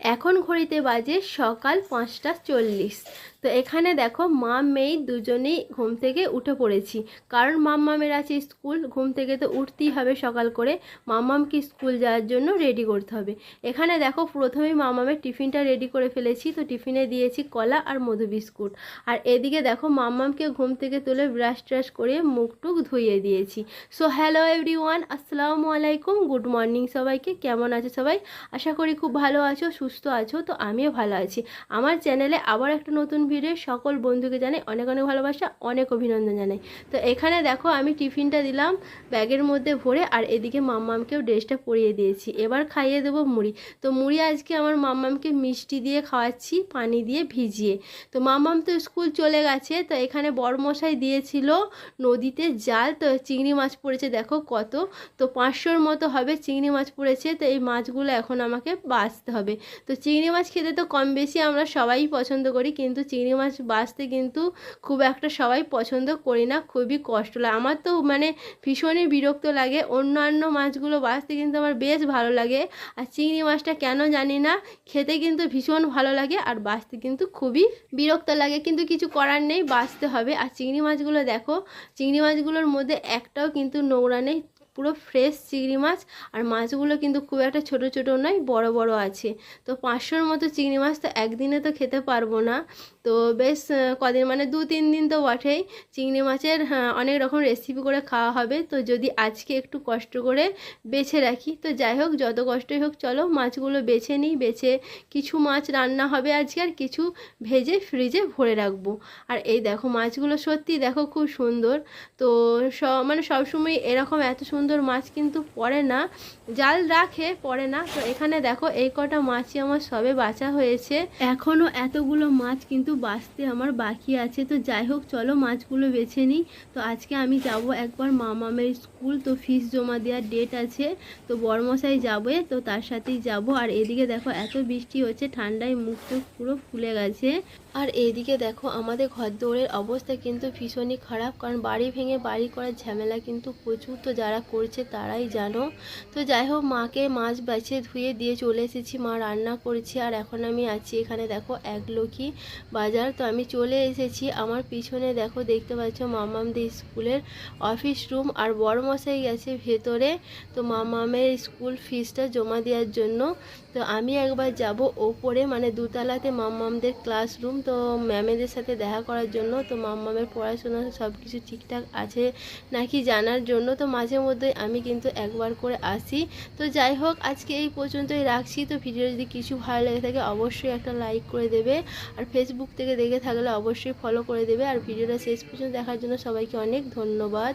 এখন ঘড়িতে বাজে সকাল পাঁচটা চল্লিশ। তো এখানে দেখো মা, মেয়ে দুজনেই ঘুম থেকে উঠে পড়েছি। কারণ মাম্মামের আছে স্কুল, ঘুম থেকে তো উঠতেই হবে সকাল করে। মাম্মামকে স্কুল যাওয়ার জন্য রেডি করতে হবে। এখানে দেখো প্রথমেই মাম্মামের টিফিনটা রেডি করে ফেলেছি। তো টিফিনে দিয়েছি কলা আর মধু বিস্কুট। আর এদিকে দেখো মাম্মামকে ঘুম থেকে তুলে ব্রাশ ট্রাশ করে মুখ টুক ধুইয়ে দিয়েছি। সো হ্যালো এভরিওয়ান আসসালামু আলাইকুম গুড মর্নিং সবাইকে। কেমন আছে সবাই? আশা করি খুব ভালো আছো সুস্থ আছো, তো আমিও ভালো আছি। আমার চ্যানেলে আবার একটা নতুন ভিডিও সকল বন্ধুকে জানাই অনেক অনেক ভালোবাসা, অনেক অভিনন্দন জানাই। তো এখানে দেখো আমি টিফিনটা দিলাম, ব্যাগের মধ্যে ভরে আর এদিকে মাম্মামকেও ড্রেসটা পরিয়ে দিয়েছি। এবার খাইয়ে দেবো মুড়ি। তো মুড়ি আজকে আমার মাম্মামকে মিষ্টি দিয়ে খাওয়াচ্ছি, পানি দিয়ে ভিজিয়ে। তো মাম্মাম তো স্কুল চলে গেছে, তো এখানে বড়মশাই দিয়েছিল নদীতে জাল, তো চিংড়ি মাছ পড়েছে দেখো কত। তো পাঁচশোর মতো হবে, চিংড়ি মাছ পড়েছে, তো এই মাছগুলো এখন আমাকে বাঁচতে হবে। তো চিংড়ি মাছ খেতে তো কম বেশি আমরা সবাই পছন্দ করি, কিন্তু চিংড়ি মাছ বাছতে কিন্তু খুব একটা সবাই পছন্দ করি না, খুবই কষ্ট লাগে আমার তো মানে ভীষণই বিরক্ত লাগে, অন্যান্য মাছগুলো বাছতে কিন্তু আমার বেশ ভালো লাগে, আর চিংড়ি মাছটা কেন জানি না, খেতে কিন্তু ভীষণ ভালো লাগে, আর বাছতে কিন্তু খুবই বিরক্ত লাগে, কিন্তু কিছু করার নেই বাছতে হবে, আর চিংড়ি মাছগুলো দেখো, চিংড়ি মাছগুলোর মধ্যে একটাও কিন্তু নোংরা নেই পুরো ফ্রেশ চিংড়ি মাছ, আর মাছগুলো কিন্তু খুব একটা ছোট ছোট নয়, বড় বড় আছে। তো পাঁচশোর মতো চিংড়ি মাছ তো একদিনে তো খেতে পারব না। তো বেশ কদিন মানে দু তিন দিন তো বটেই চিংড়ি মাছের হ্যাঁ, অনেক রকম রেসিপি করে খাওয়া হবে। তো যদি আজকে একটু কষ্ট করে বেছে রাখি তো যাই হোক যত কষ্টই হোক চলো মাছগুলো বেছে নিই বেছে কিছু মাছ রান্না হবে আজকে আর কিছু ভেজে ফ্রিজে ভরে রাখব। আর এই দেখো মাছগুলো সত্যি দেখো খুব সুন্দর। তো স মানে সবসময় এরকম এত সুন্দর মাছ কিন্তু পড়ে না জাল রাখে পড়ে না। তো এখানে দেখো এই কটা মাছই আমার সবে বাঁচা হয়েছে। এখনও এতগুলো মাছ কিন্তু বাঁচতে আমার বাকি আছে। তো যাই হোক, চলো মাছগুলো বেছে নিই। তো আজকে আমি যাব একবার মামামের স্কুল। তো ফিস জমা দেওয়ার ডেট আছে। তো বড়মশাই যাবে, তো তার সাথেই যাব। আর এদিকে দেখো, এত বৃষ্টি হচ্ছে, ঠান্ডায় মুখ পুরো ফুলে গেছে। আর এদিকে দেখো, আমাদের ঘর দৌড়ের অবস্থা কিন্তু ভীষণই খারাপ। কারণ বাড়ি ভেঙে বাড়ি করার ঝামেলা কিন্তু প্রচুর। তো যারা করছে তারাই জানো। তো যাই হোক, মাকে মাছ বেছে ধুয়ে দিয়ে চলে এসেছি। মা রান্না করছে। আর এখন আমি আছি এখানে দেখো একলক্ষী বাজার। তো আমি চলে এসেছি আমার পিছনে। দেখো, দেখতে পাচ্ছ মামামদের স্কুলের অফিস রুম আর বড় মশাই গেছে ভেতরে। তো মামামের স্কুল ফিসটা জমা দেওয়ার জন্য। তো আমি একবার যাব ওপরে মানে দুতলাতে মাম্মামদের ক্লাসরুম তো ম্যামেদের সাথে দেখা করার জন্য। তো মাম্মামের পড়াশোনা সব কিছু ঠিকঠাক আছে নাকি জানার জন্য। তো মাঝে মধ্যে আমি কিন্তু একবার করে আসি। তো যাই হোক, আজকে এই পর্যন্তই রাখছি। তো ভিডিও যদি কিছু ভালো লেগে থাকে, অবশ্যই একটা লাইক করে দেবে। আর ফেসবুক থেকে দেখে থাকলে অবশ্যই ফলো করে দেবে। আর ভিডিওটা শেষ পর্যন্ত দেখার জন্য সবাইকে অনেক ধন্যবাদ।